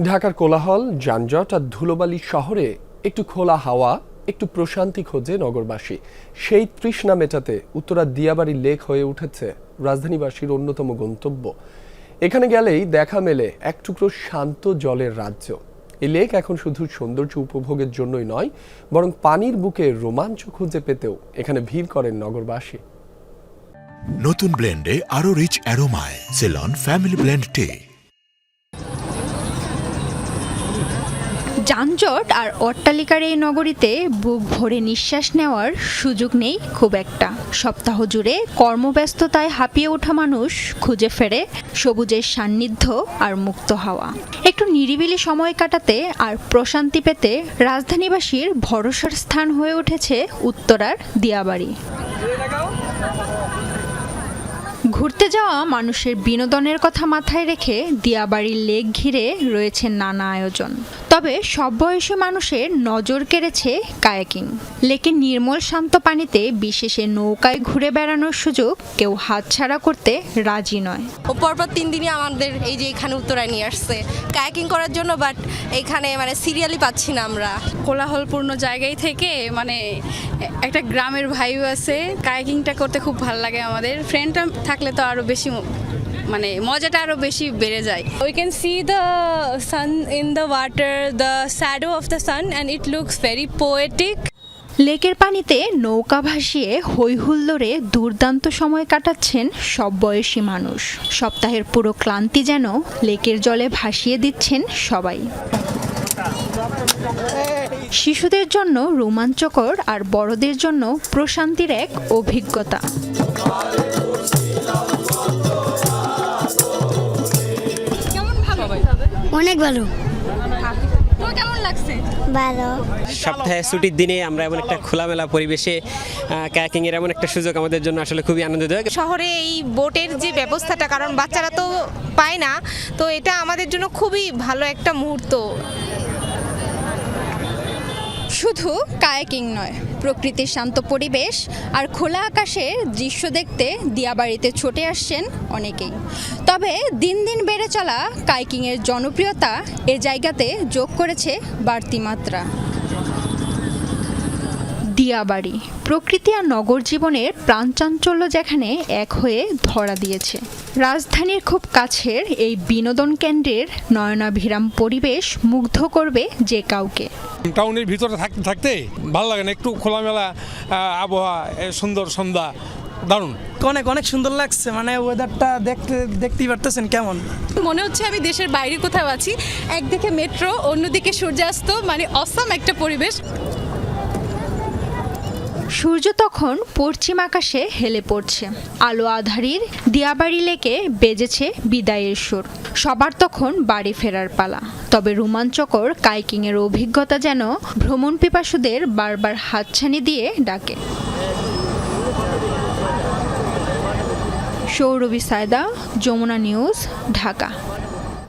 ঢাকার কোলাহল, যানজট আর ধুলোবালি শহরে একটু খোলা হাওয়া, একটু প্রশান্তি খোঁজে নগরবাসী। সেই তৃষ্ণা মেটাতে উত্তরা দিয়াবাড়ি লেক হয়ে উঠেছে রাজধানীবাসীর অন্যতম গন্তব্য। এখানে গেলেই দেখা মেলে এক টুকরো শান্ত জলের রাজ্য। এই লেক এখন শুধু সৌন্দর্য উপভোগের জন্যই নয়, বরং পানির বুকে রোমাঞ্চ খুঁজে পেতেও এখানে ভিড় করেন নগরবাসী। নতুন ব্লেন্ডে আরও রিচ অ্যারোমায়, সেলন, ফ্যামিলি ব্লেন্ড টে। যানজট আর অট্টালিকার এই নগরীতে বুক ভরে নিঃশ্বাস নেওয়ার সুযোগ নেই খুব একটা। সপ্তাহ জুড়ে কর্মব্যস্ততায় হাঁপিয়ে ওঠা মানুষ খুঁজে ফেরে সবুজের সান্নিধ্য আর মুক্ত হাওয়া। একটু নিরিবিলি সময় কাটাতে আর প্রশান্তি পেতে রাজধানীবাসীর ভরসার স্থান হয়ে উঠেছে উত্তরার দিয়াবাড়ি। ঘুরতে যাওয়া মানুষের বিনোদনের কথা মাথায় রেখে দিয়াবাড়ির লেক ঘিরে রয়েছে নানা আয়োজন। তবে সব বয়সী মানুষের নজর কেড়েছে কায়াকিং। লেকের নির্মল শান্ত পানিতে বিশেষে নৌকায় ঘুরে বেড়ানোর সুযোগ কেউ হাতছাড়া করতে রাজি নয়। ও পরপর তিন দিনই আমাদের এই যে এখানে উত্তরায় নিয়ে আসছে। কায়াকিং করার জন্য বাট এখানে মানে সিরিয়ালি পাচ্ছি না আমরা। কোলাহলপূর্ণ জায়গায় থেকে মানে একটা গ্রামের ভাইও আছে। কায়াকিংটা করতে খুব ভালো লাগে আমাদের। ফ্রেন্ডটা থাকলে তো আরও বেশি মানে মজাটা আরও বেশি বেড়ে যায়। We can see the sun in the water the shadow of the sun and it looks very poetic. লেকের পানিতে নৌকা ভাসিয়ে হৈহুল্লোড়ে দুর্দান্ত সময় কাটাচ্ছেন সব বয়সী মানুষ। সপ্তাহের পুরো ক্লান্তি যেন লেকের জলে ভাসিয়ে দিচ্ছেন সবাই। শিশুদের জন্য রোমাঞ্চকর আর বড়দের জন্য প্রশান্তির এক অভিজ্ঞতা। অনেক ভালো। ভালো। সপ্তাহে ছুটির দিনে আমরা এমন একটা খোলামেলা পরিবেশে ক্যাকিং এর এমন একটা সুযোগ আমাদের জন্য আসলে খুবই আনন্দদায়ক শহরে এই বোটের যে ব্যবস্থাটা কারণ বাচ্চারা তো পায় না তো এটা আমাদের জন্য খুবই ভালো একটা মুহূর্ত। শুধু কায়াকিং নয়, প্রকৃতির শান্ত পরিবেশ আর খোলা আকাশের দৃশ্য দেখতে দিয়াবাড়িতে ছুটে আসছেন অনেকেই। তবে দিন দিন বেড়ে চলা কাইকিংয়ের জনপ্রিয়তা এ জায়গাতে যোগ করেছে বাড়তি মাত্রা। দিয়াবাড়ি প্রকৃতি আর নগর জীবনের প্রাণচাঞ্চল্য যেখানে এক হয়ে ধরা দিয়েছে। রাজধানীর খুব কাছের এই বিনোদন কেন্দ্রের নয়নাভিরাম পরিবেশ মুগ্ধ করবে যে কাউকে। টাউনের ভিতরে থাকতে থাকতে ভালো লাগে না একটু খোলামেলা আবহাওয়া সুন্দর সন্ধ্যা দারুণ। অনেক অনেক সুন্দর লাগছে মানে ওয়েদারটা দেখতে দেখতেই পারতেছেন কেমন? মনে হচ্ছে আমি দেশের বাইরে কোথাও আছি একদিকে মেট্রো অন্যদিকে সূর্যাস্ত মানে অসাম একটা পরিবেশ। সূর্য তখন পশ্চিম আকাশে হেলে পড়ছে। আলো আধারির দিয়াবাড়ি লেকে বেজেছে বিদায়ের সুর। সবার তখন বাড়ি ফেরার পালা। তবে রোমাঞ্চকর কাইকিংয়ের অভিজ্ঞতা যেন ভ্রমণ পিপাসুদের বারবার হাতছানি দিয়ে ডাকে। সৌরভী সায়দা, যমুনা নিউজ, ঢাকা।